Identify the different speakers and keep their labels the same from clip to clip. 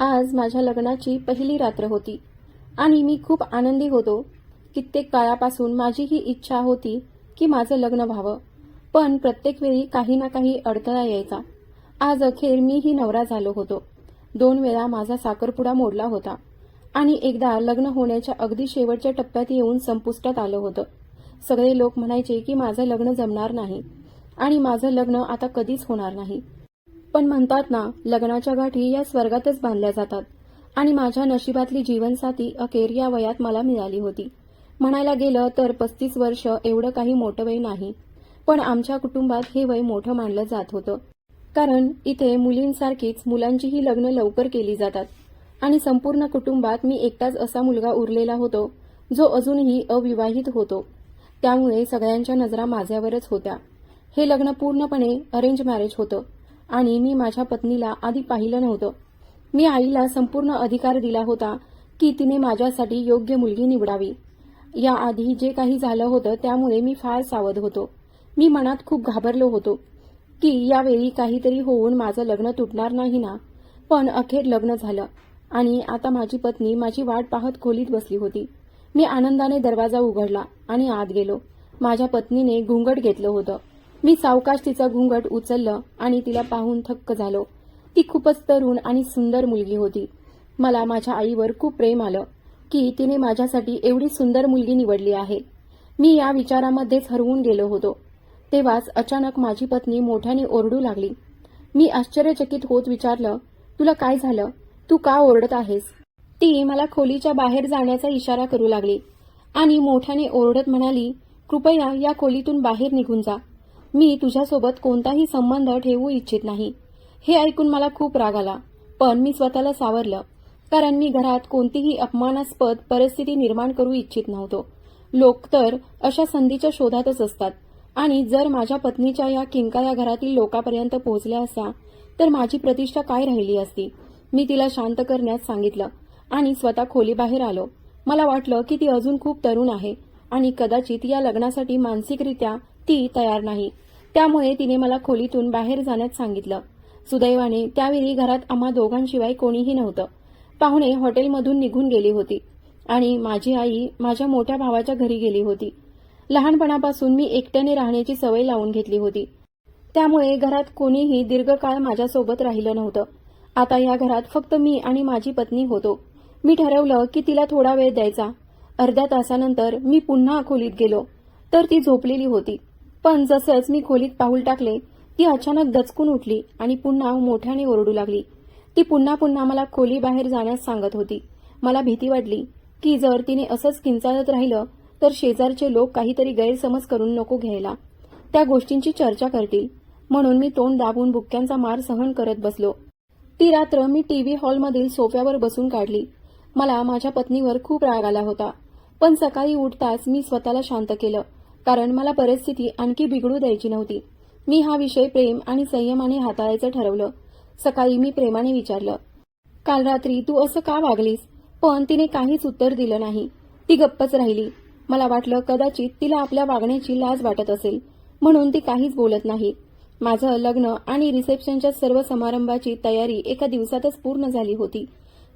Speaker 1: आज माझ्या लग्नाची पहिली रात्र होती आणि मी खूप आनंदी होतो कित्येक काळापासून माझी ही इच्छा होती की माझं लग्न व्हावं. पण प्रत्येक वेळी काही ना काही अडथळा यायचा. आज अखेर मीही नवरा झालो होतो. दोन वेळा माझा साखरपुडा मोडला होता आणि एकदा लग्न होण्याच्या अगदी शेवटच्या टप्प्यात येऊन संपुष्टात आलं होतं. सगळे लोक म्हणायचे की माझं लग्न जमणार नाही आणि माझं लग्न आता कधीच होणार नाही. पण म्हणतात ना लग्नाच्या गाठी या स्वर्गातच बांधल्या जातात. आणि माझ्या नशिबातली जीवनसाथी अखेर या वयात मला मिळाली होती. म्हणायला गेलं तर पस्तीस वर्ष एवढं काही मोठं वय नाही. पण आमच्या कुटुंबात हे वय मोठं मानलं जात होतं. कारण इथे मुलींसारखीच मुलांचीही लग्न लवकर केली जातात. आणि संपूर्ण कुटुंबात मी एकटाच असा मुलगा उरलेला होतो जो अजूनही अविवाहित होतो. त्यामुळे सगळ्यांच्या नजरा माझ्यावरच होत्या. हे लग्न पूर्णपणे अरेंज मॅरेज होतं. आणि मी माझ्या पत्नीला आधी पाहिलं नव्हतं. मी आईला संपूर्ण अधिकार दिला होता की तिने माझ्यासाठी योग्य मुलगी निवडावी. याआधी जे काही झालं होतं त्यामुळे मी फार सावध होतो. मी मनात खूप घाबरलो होतो की यावेळी काहीतरी होऊन माझं लग्न तुटणार नाही ना. पण अखेर लग्न झालं आणि आता माझी पत्नी माझी वाट पाहत खोलीत बसली होती. मी आनंदाने दरवाजा उघडला आणि आत गेलो. माझ्या पत्नीने घुंगट घेतलं होतं. मी सावकाश तिचा घुंगट उचललं आणि तिला पाहून थक्क झालो. ती खूपच तरुण आणि सुंदर मुलगी होती. मला माझ्या आईवर खूप प्रेम आलं की तिने माझ्यासाठी एवढी सुंदर मुलगी निवडली आहे. मी या विचारामध्येच हरवून गेलो होतो. तेव्हाच अचानक माझी पत्नी मोठ्याने ओरडू लागली. मी आश्चर्यचकित होत विचारलं तुला काय झालं? तू का ओरडत आहेस? ती मला खोलीच्या बाहेर जाण्याचा इशारा करू लागली आणि मोठ्याने ओरडत म्हणाली कृपया या खोलीतून बाहेर निघून जा. मी तुझ्यासोबत कोणताही संबंध ठेवू इच्छित नाही. हे ऐकून मला खूप राग आला पण मी स्वतःला सावरलं कारण मी घरात कोणतीही अपमानास्पद परिस्थिती निर्माण करू इच्छित नव्हतो. लोक तर अशा संधीच्या शोधातच असतात आणि जर माझ्या पत्नीच्या या किंकाळ्या घरातील लोकांपर्यंत पोहोचल्या असत्या तर माझी प्रतिष्ठा काय राहिली असती? मी तिला शांत करण्यास सांगितलं आणि स्वतः खोलीबाहेर आलो. मला वाटलं की ती अजून खूप तरुण आहे आणि कदाचित या लग्नासाठी मानसिकरित्या ती तयार नाही. त्यामुळे तिने मला खोलीतून बाहेर जाण्यास सांगितलं. सुदैवाने त्यावेळी घरात आम्हा दोघांशिवाय कोणीही नव्हतं. पाहुणे हॉटेलमधून निघून गेली होती आणि माझी आई माझ्या मोठ्या भावाच्या घरी गेली होती. लहानपणापासून मी एकट्याने राहण्याची सवय लावून घेतली होती. त्यामुळे घरात कोणीही दीर्घकाळ माझ्यासोबत राहिलं नव्हतं. आता या घरात फक्त मी आणि माझी पत्नी होतो. मी ठरवलं की तिला थोडा वेळ द्यायचा. अर्ध्या तासानंतर मी पुन्हा खोलीत गेलो. तर ती झोपलेली होती. पण जसंच मी खोलीत पाऊल टाकले ती अचानक दचकून उठली आणि पुन्हा मोठ्याने ओरडू लागली. ती पुन्हा पुन्हा मला खोली बाहेर जाण्यास सांगत होती. मला भीती वाटली की जर तिने असंच किंचाळत राहिलं तर शेजारचे लोक काहीतरी गैरसमज करून नको घ्यायला. त्या गोष्टींची चर्चा करतील. म्हणून मी तोंड दाबून बुक्क्यांचा मार सहन करत बसलो. ती रात्र मी टीव्ही हॉलमधील सोफ्यावर बसून काढली. मला माझ्या पत्नीवर खूप राग आला होता. पण सकाळी उठताच मी स्वतःला शांत केलं. कारण मला परिस्थिती आणखी बिघडू द्यायची नव्हती. मी हा विषय प्रेम आणि संयमाने हाताळायचं ठरवलं. सकाळी मी प्रेमाने विचारलं काल रात्री तू असं का वागलीस? पण तिने काहीच उत्तर दिलं नाही. ती गप्पच राहिली. मला वाटलं कदाचित तिला आपल्या वागण्याची लाज वाटत असेल. म्हणून ती काहीच बोलत नाही. माझं लग्न आणि रिसेप्शनच्या सर्व समारंभाची तयारी एका दिवसातच पूर्ण झाली होती.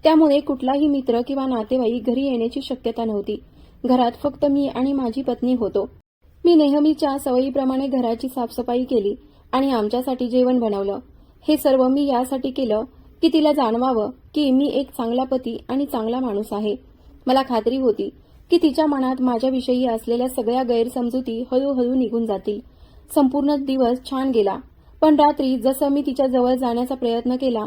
Speaker 1: त्यामुळे कुठलाही मित्र किंवा नातेवाईक घरी येण्याची शक्यता नव्हती. घरात फक्त मी आणि माझी पत्नी होतो. मी नेहमीच्या सवयीप्रमाणे घराची साफसफाई केली आणि आमच्यासाठी जेवण बनवलं. हे सर्व मी यासाठी केलं की तिला जाणवावं की मी एक चांगला पती आणि चांगला माणूस आहे. मला खात्री होती की तिच्या मनात माझ्याविषयी असलेल्या सगळ्या गैरसमजुती हळूहळू निघून जातील. संपूर्ण दिवस छान गेला पण रात्री जसं मी तिच्या जवळ जाण्याचा प्रयत्न केला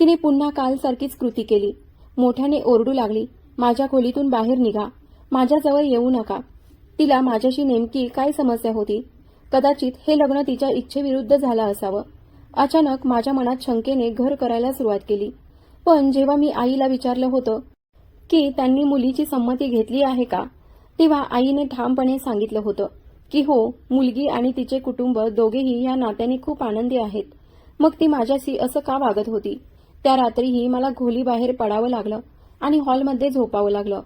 Speaker 1: तिने पुन्हा कालसारखीच कृती केली. मोठ्याने ओरडू लागली माझ्या खोलीतून बाहेर निघा माझ्याजवळ येऊ नका तिला माझ्याशी नेमकी काय समस्या होती? कदाचित हे लग्न तिच्या इच्छेविरुद्ध झालं असावं. अचानक माझ्या मनात शंकेने घर करायला सुरुवात केली. पण जेव्हा मी आईला विचारलं होतं की त्यांनी मुलीची संमती घेतली आहे का तेव्हा आईने ठामपणे सांगितलं होतं की हो मुलगी आणि तिचे कुटुंब दोघेही या नात्याने खूप आनंदी आहेत. मग ती माझ्याशी असं का वागत होती? त्या रात्रीही मला घोलीबाहेर पडावं लागलं आणि हॉलमध्ये झोपावं लागलं.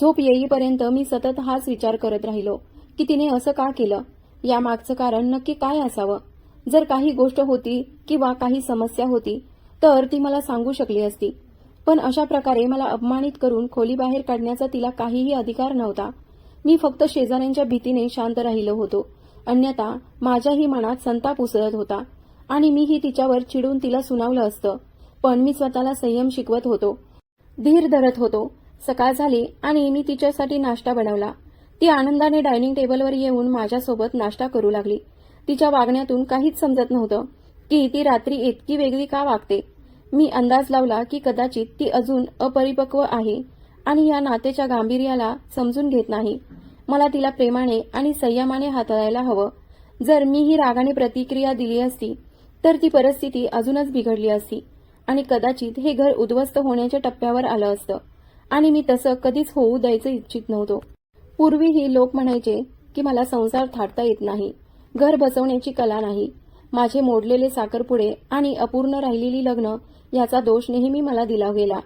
Speaker 1: झोप येईपर्यंत मी सतत हाच विचार करत राहिलो की तिने असं का केलं? यामागचं कारण नक्की काय असावं? जर काही गोष्ट होती किंवा काही समस्या होती तर ती मला सांगू शकली असती. पण अशा प्रकारे मला अपमानित करून खोलीबाहेर काढण्याचा तिला काहीही अधिकार नव्हता. मी फक्त शेजाऱ्यांच्या भीतीने शांत राहिलो होतो. अन्यथा माझ्याही मनात संताप उसळत होता आणि मीही तिच्यावर चिडून तिला सुनावलं असतं. पण मी स्वतःला संयम शिकवत होतो. धीर धरत होतो. सकाळ झाली आणि मी तिच्यासाठी नाश्ता बनवला. ती आनंदाने डायनिंग टेबलवर येऊन माझ्यासोबत नाश्ता करू लागली. तिच्या वागण्यातून काहीच समजत नव्हतं की ती रात्री इतकी वेगळी का वागते. मी अंदाज लावला की कदाचित ती अजून अपरिपक्व आहे आणि या नात्याच्या गांभीर्याला समजून घेत नाही. मला तिला प्रेमाने आणि संयमाने हाताळायला हवं. जर मी ही रागाने प्रतिक्रिया दिली असती तर ती परिस्थिती अजूनच बिघडली असती आणि कदाचित हे घर उद्ध्वस्त होण्याच्या टप्प्यावर आलं असतं. आणि मी तसं कधीच होऊ द्यायचं इच्छित नव्हतो. पूर्वीही लोक म्हणायचे की मला संसार थाटता येत नाही घर बसवण्याची कला नाही माझे मोडलेले साखरपुडे आणि अपूर्ण राहिलेली लग्न याचा दोष नेहमी मला दिला गेला.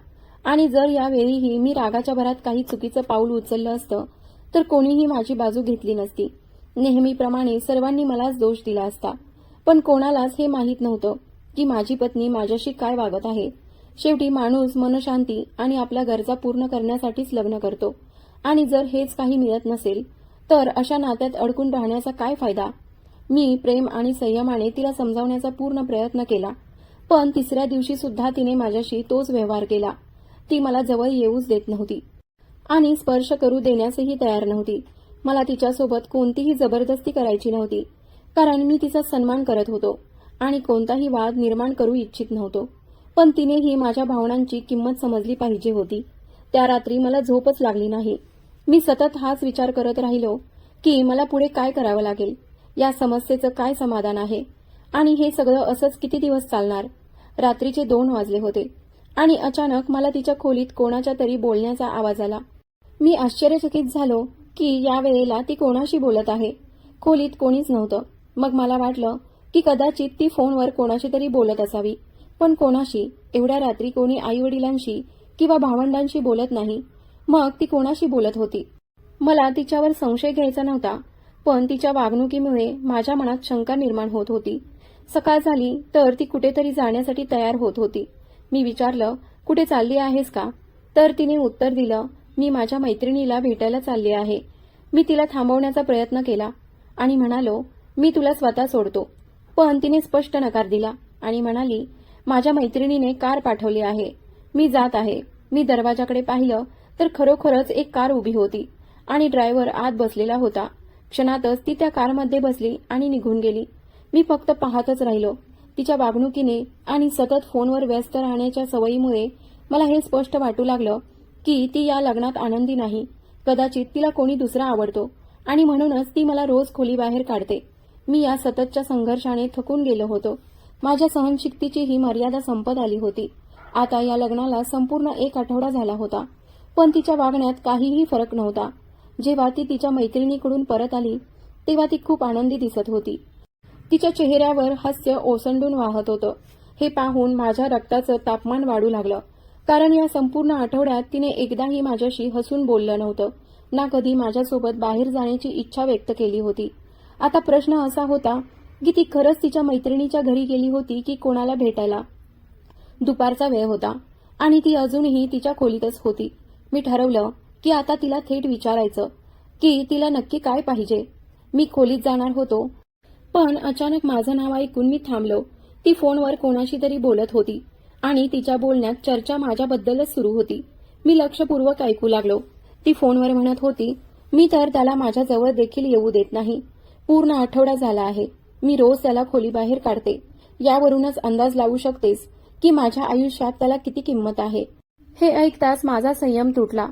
Speaker 1: आणि जर यावेळीही मी रागाच्या भरात काही चुकीचं पाऊल उचललं असतं तर कोणीही माझी बाजू घेतली नसती. नेहमीप्रमाणे सर्वांनी मलाच दोष दिला असता. पण कोणालाच हे माहीत नव्हतं की माझी पत्नी माझ्याशी काय वागत आहे. शेवटी माणूस मनशांती आणि आपल्या गरजा पूर्ण करण्यासाठीच लग्न करतो. आणि जर हेच काही मिळत नसेल तर अशा नात्यात अडकून राहण्याचा काय फायदा? मी प्रेम आणि संयमाने तिला समजावण्याचा पूर्ण प्रयत्न केला. पण तिसऱ्या दिवशी सुद्धा तिने माझ्याशी तोच व्यवहार केला. ती मला जवळ येऊच देत नव्हती. आणि स्पर्श करू देण्यासही तयार नव्हती. मला तिच्यासोबत कोणतीही जबरदस्ती करायची नव्हती. कारण मी तिचा सन्मान करत होतो आणि कोणताही वाद निर्माण करू इच्छित नव्हतो. पण तिने ही माझ्या भावनांची किंमत समजली पाहिजे होती. त्या रात्री मला झोपच लागली नाही. मी सतत हाच विचार करत राहिलो की मला पुढे काय करावं लागेल? या समस्येचं काय समाधान आहे? आणि हे सगळं असंच किती दिवस चालणार? रात्रीचे दोन वाजले होते. आणि अचानक मला तिच्या खोलीत कोणाच्या तरी बोलण्याचा आवाज आला. मी आश्चर्यचकित झालो की या वेळेला ती कोणाशी बोलत आहे? खोलीत कोणीच नव्हतं. मग मला वाटलं की कदाचित ती फोनवर कोणाशी तरी बोलत असावी. पण कोणाशी एवढ्या रात्री कोणी आईवडिलांशी किंवा भावंडांशी बोलत नाही. मग ती कोणाशी बोलत होती? मला तिच्यावर संशय घ्यायचा नव्हता पण तिच्या वागणुकीमुळे माझ्या मनात शंका निर्माण होत होती. सकाळ झाली तर ती कुठेतरी जाण्यासाठी तयार होत होती. मी विचारलं कुठे चालली आहेस का? तर तिने उत्तर दिलं मी माझ्या मैत्रिणीला भेटायला चालली आहे. मी तिला थांबवण्याचा प्रयत्न केला आणि म्हणालो मी तुला स्वतः सोडतो. पण तिने स्पष्ट नकार दिला आणि म्हणाली माझ्या मैत्रिणीने कार पाठवली आहे. मी जात आहे. मी दरवाजाकडे पाहिलं तर खरोखरच एक कार उभी होती आणि ड्रायव्हर आत बसलेला होता. क्षणातच ती त्या कारमध्ये बसली आणि निघून गेली. मी फक्त पाहतच राहिलो. तिच्या वागणुकीने आणि सतत फोनवर व्यस्त राहण्याच्या सवयीमुळे मला हे स्पष्ट वाटू लागलं की ती या लग्नात आनंदी नाही. कदाचित तिला कोणी दुसरा आवडतो आणि म्हणूनच ती मला रोज खोलीबाहेर काढते. मी या सततच्या संघर्षाने थकून गेलो होतो. माझ्या सहनशक्तीची ही मर्यादा संपत आली होती. आता या लग्नाला संपूर्ण एक आठवडा झाला होता पण तिच्या वागण्यात काहीही फरक नव्हता. जेव्हा ती तिच्या मैत्रिणीकडून परत आली तेव्हा ती खूप आनंदी दिसत होती. तिच्या चेहऱ्यावर हास्य ओसंडून वाहत होतं. हे पाहून माझ्या रक्ताचं तापमान वाढू लागलं कारण या संपूर्ण आठवड्यात तिने एकदाही माझ्याशी हसून बोललं नव्हतं ना कधी माझ्यासोबत बाहेर जाण्याची इच्छा व्यक्त केली होती. आता प्रश्न असा होता की ती खरंच तिच्या मैत्रिणीच्या घरी गेली होती की कोणाला भेटायला? दुपारचा वेळ होता आणि ती अजूनही तिच्या खोलीतच होती. मी ठरवलं की आता तिला थेट विचारायचं की तिला नक्की काय पाहिजे? मी खोलीत जाणार होतो पण अचानक माझं नाव ऐकून मी थांबलो. ती फोनवर कोणाशी तरी बोलत होती आणि तिच्या बोलण्यात चर्चा माझ्याबद्दलच सुरू होती. मी लक्षपूर्वक ऐकू लागलो. ती फोनवर म्हणत होती मी तर त्याला माझ्याजवळ देखील येऊ देत नाही. पूर्ण आठवडा झाला आहे. मी रोज त्याला खोलीबाहेर काढते. यावरूनच अंदाज लावू शकतेस की माझ्या आयुष्यात त्याला किती किंमत आहे. हे ऐकताच माझा संयम तुटला.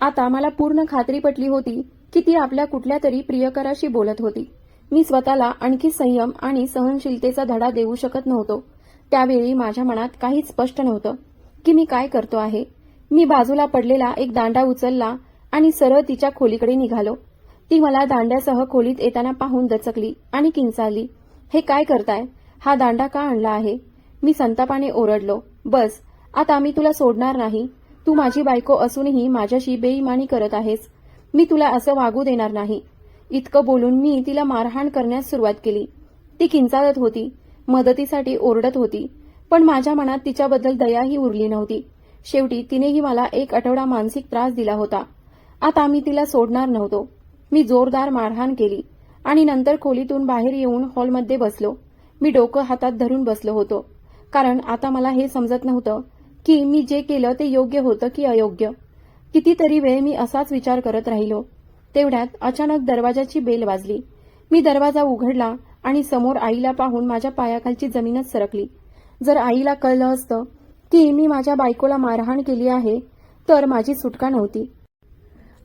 Speaker 1: आता मला पूर्ण खात्री पटली होती की ती आपल्या कुठल्या तरी प्रियकराशी बोलत होती. मी स्वतःला आणखी संयम आणि सहनशीलतेचा धडा देऊ शकत नव्हतो. त्यावेळी माझ्या मनात काहीच स्पष्ट नव्हतं की मी काय करतो आहे. मी बाजूला पडलेला एक दांडा उचलला आणि सरळ तिच्या खोलीकडे निघालो. ती मला दांड्यासह खोलीत येताना पाहून दचकली आणि किंचाळली. हे काय करताय? हा दांडा का आणला आहे? मी संतापाने ओरडलो. बस आता मी तुला सोडणार नाही. तू माझी बायको असूनही माझ्याशी बेईमानी करत आहेस. मी तुला असं वागू देणार नाही. इतकं बोलून मी तिला मारहाण करण्यास सुरुवात केली. ती किंचाळत होती मदतीसाठी ओरडत होती पण माझ्या मनात तिच्याबद्दल दयाही उरली नव्हती. शेवटी तिनेही मला एक आठवडा मानसिक त्रास दिला होता. आता मी तिला सोडणार नव्हतो. मी जोरदार मारहाण केली. आणि नंतर खोलीतून बाहेर येऊन हॉलमध्ये बसलो. मी डोकं हातात धरून बसलो होतो. कारण आता मला हे समजत नव्हतं की मी जे केलं ते योग्य होतं की अयोग्य. कितीतरी वेळ मी असाच विचार करत राहिलो. तेवढ्यात अचानक दरवाजाची बेल वाजली. मी दरवाजा उघडला आणि समोर आईला पाहून माझ्या पायाखालची जमीनच सरकली. जर आईला कळलं असतं की मी माझ्या बायकोला मारहाण केली आहे तर माझी सुटका नव्हती.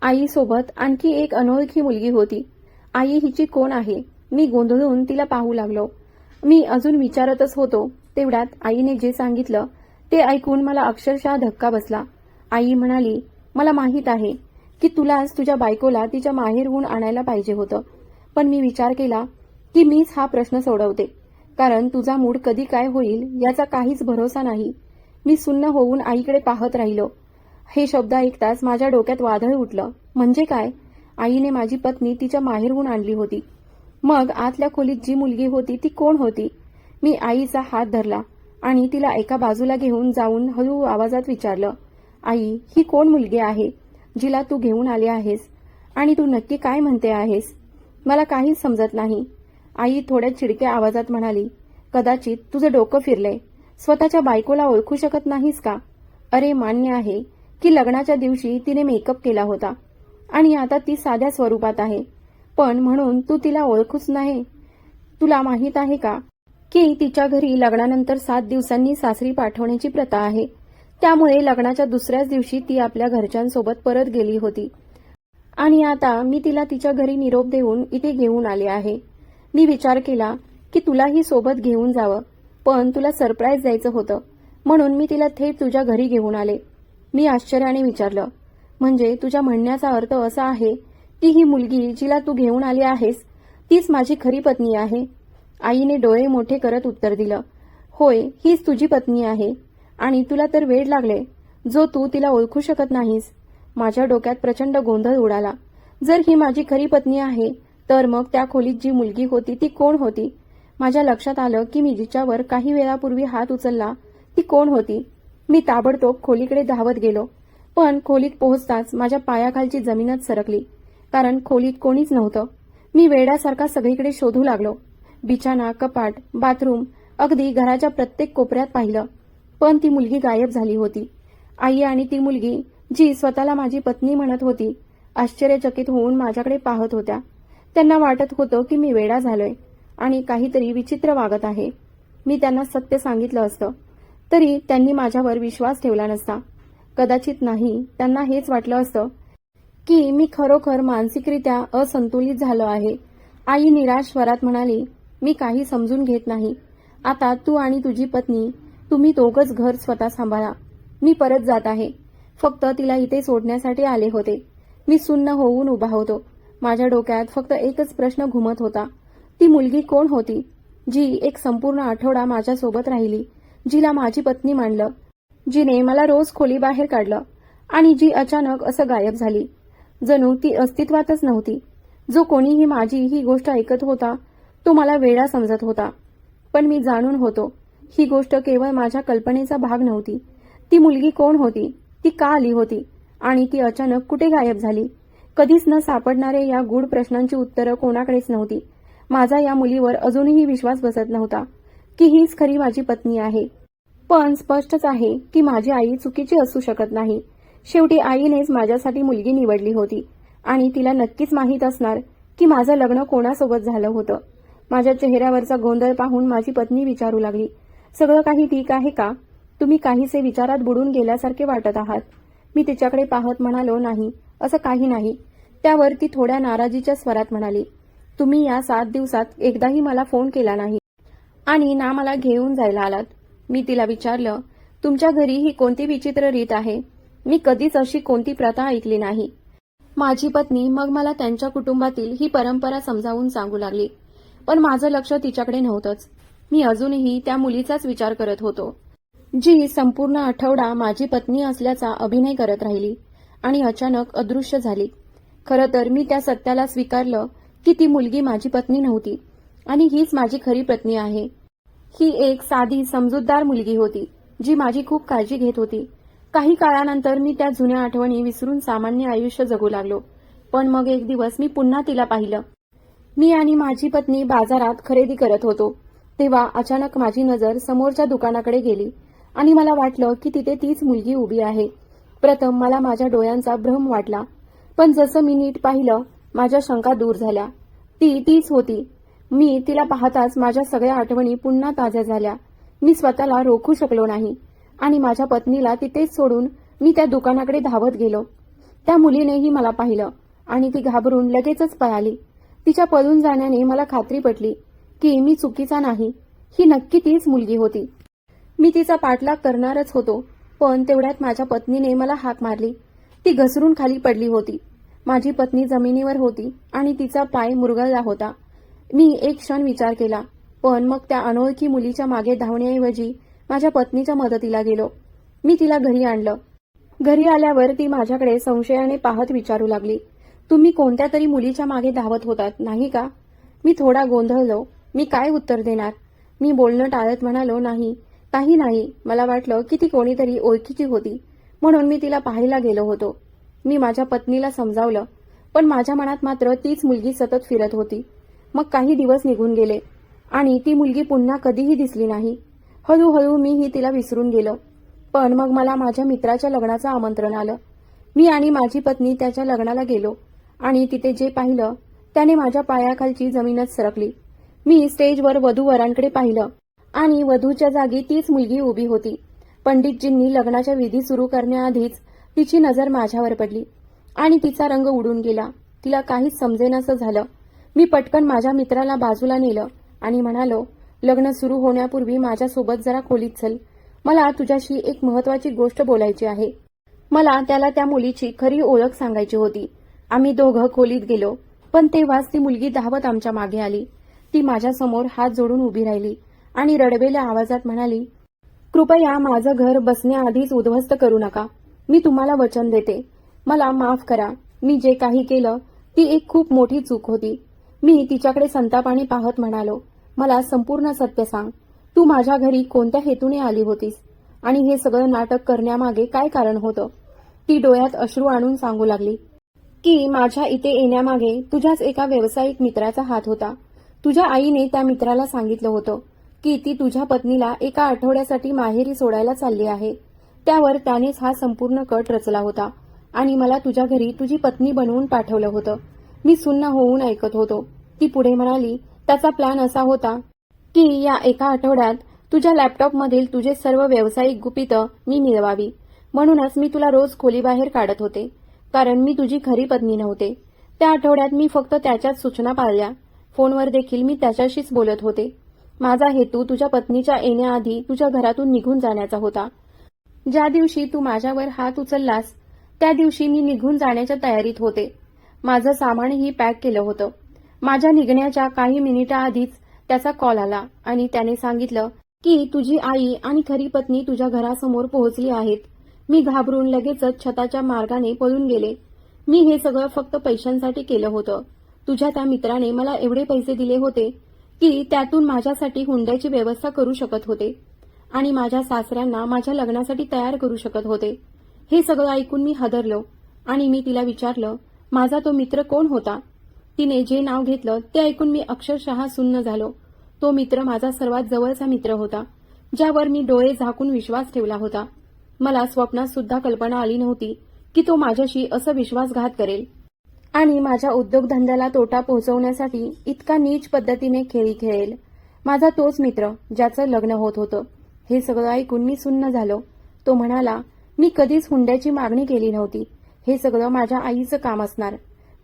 Speaker 1: आईसोबत आणखी एक अनोळखी मुलगी होती. आई हिची कोण आहे? मी गोंधळून तिला पाहू लागलो. मी अजून विचारतच होतो. तेवढ्यात आईने जे सांगितलं ते ऐकून मला अक्षरशः धक्का बसला. आई म्हणाली मला माहीत आहे की तुलाच तुझ्या बायकोला तिच्या माहेरहून आणायला पाहिजे होतं. पण मी विचार केला की मीच हा प्रश्न सोडवते. कारण तुझा मूड कधी काय होईल याचा काहीच भरोसा नाही. मी सुन्न होऊन आईकडे पाहत राहिलो. हे शब्द ऐकताच माझ्या डोक्यात वादळ उठलं. म्हणजे काय? आईने माझी पत्नी तिच्या माहेरहून आणली होती. मग आतल्या खोलीत जी मुलगी होती ती कोण होती? मी आईचा हात धरला आणि तिला एका बाजूला घेऊन जाऊन हळू आवाजात विचारलं आई ही कोण मुलगी आहे जिला तू घेऊन आली आहेस? आणि तू नक्की काय म्हणते आहेस? मला काहीच समजत नाही. आई थोड्या चिडक्या आवाजात म्हणाली कदाचित तुझं डोकं फिरलंय. स्वतःच्या बायकोला ओळखू शकत नाहीस का? अरे मान्य आहे की लग्नाच्या दिवशी तिने मेकअप केला होता. आणि आता ती साध्या स्वरूपात आहे. पण म्हणून तू तिला ओळखूच नाही. तुला माहीत आहे का की तिच्या घरी लग्नानंतर सात दिवसांनी सासरी पाठवण्याची प्रथा आहे. त्यामुळे लग्नाच्या दुसऱ्याच दिवशी ती आपल्या घरच्यांसोबत परत गेली होती. आणि आता मी तिला तिच्या घरी निरोप देऊन इथे घेऊन आले आहे. मी विचार केला की तुलाही सोबत घेऊन जावं पण तुला सरप्राईज द्यायचं होतं. म्हणून मी तिला थेट तुझ्या घरी घेऊन आले. मी आश्चर्याने विचारलं म्हणजे तुझ्या म्हणण्याचा अर्थ असा आहे की ही मुलगी जिला तू घेऊन आली आहेस तीच माझी खरी पत्नी आहे. आईने डोळे मोठे करत उत्तर दिलं. होय हीच तुझी पत्नी आहे. आणि तुला तर वेळ लागले जो तू तिला ओळखू शकत नाहीस. माझ्या डोक्यात प्रचंड गोंधळ उडाला. जर ही माझी खरी पत्नी आहे तर मग त्या खोलीत जी मुलगी होती ती कोण होती? माझ्या लक्षात आलं की मी जिच्यावर काही वेळापूर्वी हात उचलला ती कोण होती? मी ताबडतोब खोलीकडे धावत गेलो. पण खोलीत पोहोचताच माझ्या पायाखालची जमीनच सरकली. कारण खोलीत कोणीच नव्हतं. मी वेड्यासारखा सगळीकडे शोधू लागलो. बिछाना कपाट बाथरूम अगदी घराच्या प्रत्येक कोपऱ्यात पाहिलं. पण ती मुलगी गायब झाली होती. आई आणि ती मुलगी जी स्वतःला माझी पत्नी म्हणत होती आश्चर्यचकित होऊन माझ्याकडे पाहत होत्या. त्यांना वाटत होतं की मी वेडा झालोय आणि काहीतरी विचित्र वागत आहे. मी त्यांना सत्य सांगितलं असतं. तरी त्यांनी माझ्यावर विश्वास ठेवला नसता. कदाचित नाही. त्यांना हेच वाटलं असतं की मी खरोखर मानसिकरित्या असंतुलित झालो आहे. आई निराश स्वरात म्हणाली मी काही समजून घेत नाही. आता तू आणि तुझी पत्नी तुम्ही दोघंच घर स्वतः सांभाळा. मी परत जात आहे. फक्त तिला इथे सोडण्यासाठी आले होते. मी सुन्न होऊन उभा होतो. माझ्या डोक्यात फक्त एकच प्रश्न घुमत होता. ती मुलगी कोण होती? जी एक संपूर्ण आठवडा माझ्यासोबत राहिली जिला माझी पत्नी मानलं. जिने मला रोज खोली बाहेर काढलं आणि जी अचानक असं गायब झाली. जणू ती अस्तित्वातच नव्हती. जो कोणीही माझी ही गोष्ट ऐकत होता तो मला वेळा समजत होता. पण मी जाणून होतो ही गोष्ट केवळ माझ्या कल्पनेचा भाग नव्हती. ती मुलगी कोण होती? ती का आली होती? आणि ती अचानक कुठे गायब झाली? कधीच न सापडणारे या गूढ प्रश्नांची उत्तरं कोणाकडेच नव्हती. माझा या मुलीवर अजूनही विश्वास बसत नव्हता की हीच खरी माझी पत्नी आहे. पण स्पष्टच आहे की माझी आई चुकीची असू शकत नाही. शेवटी आईनेच माझ्यासाठी मुलगी निवडली होती. आणि तिला नक्कीच माहीत असणार की माझं लग्न कोणासोबत झालं होतं. माझ्या चेहऱ्यावरचा गोंधळ पाहून माझी पत्नी विचारू लागली. सगळं काही ठीक आहे का? तुम्ही काहीसे विचारात बुडून गेल्यासारखे वाटत आहात. मी तिच्याकडे पाहत म्हणालो नाही असं काही नाही त्यावर ती थोड्या नाराजीच्या स्वरात म्हणाली. तुम्ही या सात दिवसात एकदाही मला फोन केला नाही. आणि ना मला घेऊन जायला आलात. मी तिला विचारलं तुमच्या घरी ही कोणती विचित्र रीत आहे? मी कधीच अशी कोणती प्रथा ऐकली नाही. माझी पत्नी मग मला त्यांच्या कुटुंबातील ही परंपरा समजावून सांगू लागली पण माझं लक्ष तिच्याकडे नव्हतंच. मी अजूनही त्या मुलीचाच विचार करत होतो जी संपूर्ण आठवडा माझी पत्नी असल्याचा अभिनय करत राहिली आणि अचानक अदृश्य झाली. खरं तर मी त्या सत्याला स्वीकारलं की ती मुलगी माझी पत्नी नव्हती आणि हीच माझी खरी पत्नी आहे. ही एक साधी समजूतदार मुलगी होती जी माझी खूप काळजी घेत होती. काही काळानंतर मी त्या जुन्या आठवणी विसरून सामान्य आयुष्य जगू लागलो पण मग एक दिवस मी पुन्हा तिला पाहिलं. मी आणि माझी पत्नी बाजारात खरेदी करत होतो तेव्हा अचानक माझी नजर समोरच्या दुकानाकडे गेली आणि मला वाटलं की तिथे तीच मुलगी उभी आहे. प्रथम मला माझ्या डोळ्यांचा भ्रम वाटला पण जसं मी नीट पाहिलं माझ्या शंका दूर झाल्या. ती तीच होती मी तिला पाहताच माझ्या सगळ्या आठवणी पुन्हा ताज्या झाल्या. मी स्वतःला रोखू शकलो नाही. आणि माझ्या पत्नीला तिथेच सोडून मी त्या दुकानाकडे धावत गेलो. त्या मुलीनेही मला पाहिलं आणि ती घाबरून लगेचच पळाली. तिच्या पळून जाण्याने मला खात्री पटली की मी चुकीचा नाही. ही नक्की तीच मुलगी होती. मी तिचा पाठलाग करणारच होतो पण तेवढ्यात माझ्या पत्नीने मला हाक मारली. ती घसरून खाली पडली होती. माझी पत्नी जमिनीवर होती आणि तिचा पाय मुरगळला होता. मी एक क्षण विचार केला. पण मग त्या अनोळखी मुलीच्या मागे धावण्याऐवजी माझ्या पत्नीच्या मदतीला गेलो. मी तिला घरी आणलं. घरी आल्यावर ती माझ्याकडे संशयाने पाहत विचारू लागली. तुम्ही कोणत्या तरी मुलीच्या मागे धावत होतात नाही का? मी थोडा गोंधळलो. मी काय उत्तर देणार? मी बोलणं टाळत म्हणालो नाही काही नाही. मला वाटलं की ती कोणीतरी ओळखीची होती. म्हणून मी तिला पाहायला गेलो होतो. मी माझ्या पत्नीला समजावलं. पण माझ्या मनात मात्र तीच मुलगी सतत फिरत होती. मग काही दिवस निघून गेले. आणि ती मुलगी पुन्हा कधीही दिसली नाही. हळूहळू मीही तिला विसरून गेलो. पण मग मला माझ्या मित्राच्या लग्नाचं आमंत्रण आलं. मी आणि माझी पत्नी त्याच्या लग्नाला गेलो. आणि तिथे जे पाहिलं त्याने माझ्या पायाखालची जमीनच सरकली. मी स्टेजवर वधूवरांकडे पाहिलं. आणि वधूच्या जागी तीच मुलगी उभी होती. पंडितजींनी लग्नाच्या विधी सुरू करण्याआधीच तिची नजर माझ्यावर पडली. आणि तिचा रंग उडून गेला. तिला काहीच समजेनासं झालं. मी पटकन माझ्या मित्राला बाजूला नेलं आणि म्हणालो लग्न सुरू होण्यापूर्वी माझ्यासोबत जरा खोलीत चल. मला तुझ्याशी एक महत्वाची गोष्ट बोलायची आहे. मला त्याला त्या मुलीची खरी ओळख सांगायची होती. आम्ही दोघं खोलीत गेलो पण तेव्हाच ती मुलगी धावत आमच्या मागे आली. ती माझ्यासमोर हात जोडून उभी राहिली आणि रडवेल्या आवाजात म्हणाली कृपया माझं घर बसण्याआधीच उद्ध्वस्त करू नका. मी तुम्हाला वचन देते. मला माफ करा. मी जे काही केलं ती एक खूप मोठी चूक होती. मी तिच्याकडे संतापाने पाहत म्हणालो मला संपूर्ण सत्य सांग. तू माझ्या घरी कोणत्या हेतूने आली होतीस? आणि हे सगळं नाटक करण्यामागे काय कारण होतं? ती डोळ्यात अश्रू आणून सांगू लागली की माझ्या इथे येण्यामागे तुझ्याच एका व्यावसायिक मित्राचा हात होता. तुझ्या आईने त्या मित्राला सांगितलं होतं की ती तुझ्या पत्नीला एका आठवड्यासाठी माहेरी सोडायला चालली आहे. त्यावर त्यानेच हा संपूर्ण कट रचला होता आणि मला तुझ्या घरी तुझी पत्नी बनवून पाठवलं होतं. मी सुन्न होऊन ऐकत होतो. ती पुढे म्हणाली त्याचा प्लॅन असा होता की या एका आठवड्यात तुझ्या लॅपटॉपमधील तुझे सर्व व्यावसायिक गुपितं मी मिळवावी. म्हणूनच मी तुला रोज खोलीबाहेर काढत होते. कारण मी तुझी खरी पत्नी नव्हते. त्या आठवड्यात मी फक्त त्याच्याच सूचना पाळल्या. फोनवर देखील मी त्याच्याशीच बोलत होते. माझा हेतू तुझ्या पत्नीच्या येण्याआधी तुझ्या घरातून निघून जाण्याचा होता. ज्या दिवशी तू माझ्यावर हात उचललास त्या दिवशी मी निघून जाण्याच्या तयारीत होते. माझं सामानही पॅक केलं होतं. माझ्या निघण्याच्या काही मिनिटाआधीच त्याचा कॉल आला आणि त्याने सांगितलं की तुझी आई आणि खरी पत्नी तुझ्या घरासमोर पोहोचली आहेत. मी घाबरून लगेचच छताच्या मार्गाने पळून गेले. मी हे सगळं फक्त पैशांसाठी केलं होतं. तुझ्या त्या मित्राने मला एवढे पैसे दिले होते की त्यातून माझ्यासाठी हुंड्याची व्यवस्था करू शकत होते आणि माझ्या सासऱ्यांना माझ्या लग्नासाठी तयार करू शकत होते. हे सगळं ऐकून मी हदरलो आणि मी तिला विचारलं माझा तो मित्र कोण होता? तिने जे नाव घेतलं ते ऐकून मी अक्षरशः सुन्न झालो. तो मित्र माझा सर्वात जवळचा मित्र होता ज्यावर मी डोळे झाकून विश्वास ठेवला होता. मला स्वप्नात सुद्धा कल्पना आली नव्हती की तो माझ्याशी असं विश्वासघात करेल. आणि माझ्या उद्योगधंद्याला तोटा पोहोचवण्यासाठी इतका नीच पद्धतीने खेळी खेळेल. माझा तोच मित्र ज्याचं लग्न होत होतं. हे सगळं ऐकून मी सुन्न झालो. तो म्हणाला मी कधीच हुंड्याची मागणी केली नव्हती. हे सगळं माझ्या आईचं काम असणार.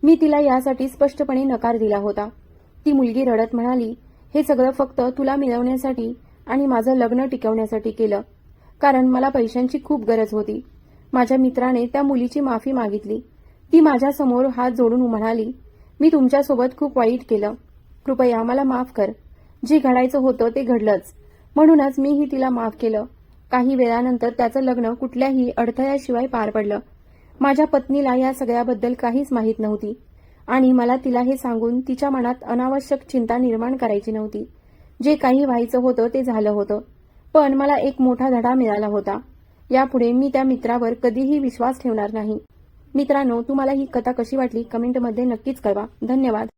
Speaker 1: मी तिला यासाठी स्पष्टपणे नकार दिला होता. ती मुलगी रडत म्हणाली हे सगळं फक्त तुला मिळवण्यासाठी आणि माझं लग्न टिकवण्यासाठी केलं. कारण मला पैशांची खूप गरज होती. माझ्या मित्राने त्या मुलीची माफी मागितली. ती माझ्यासमोर हात जोडून म्हणाली मी तुमच्यासोबत खूप वाईट केलं. कृपया मला माफ कर. जे घडायचं होतं ते घडलंच. म्हणूनच मीही तिला माफ केलं. काही वेळानंतर त्याचं लग्न कुठल्याही अडथळ्याशिवाय पार पडलं. माझ्या पत्नीला या सगळ्याबद्दल काहीच माहीत नव्हती. आणि मला तिला हे सांगून तिच्या मनात अनावश्यक चिंता निर्माण करायची नव्हती. जे काही व्हायचं होतं ते झालं होतं. पण मला एक मोठा धडा मिळाला होता. यापुढे मी त्या मित्रावर कधीही विश्वास ठेवणार नाही. मित्रांनो तुम्हाला ही कथा कशी वाटली कमेंटमध्ये नक्कीच कळवा. धन्यवाद.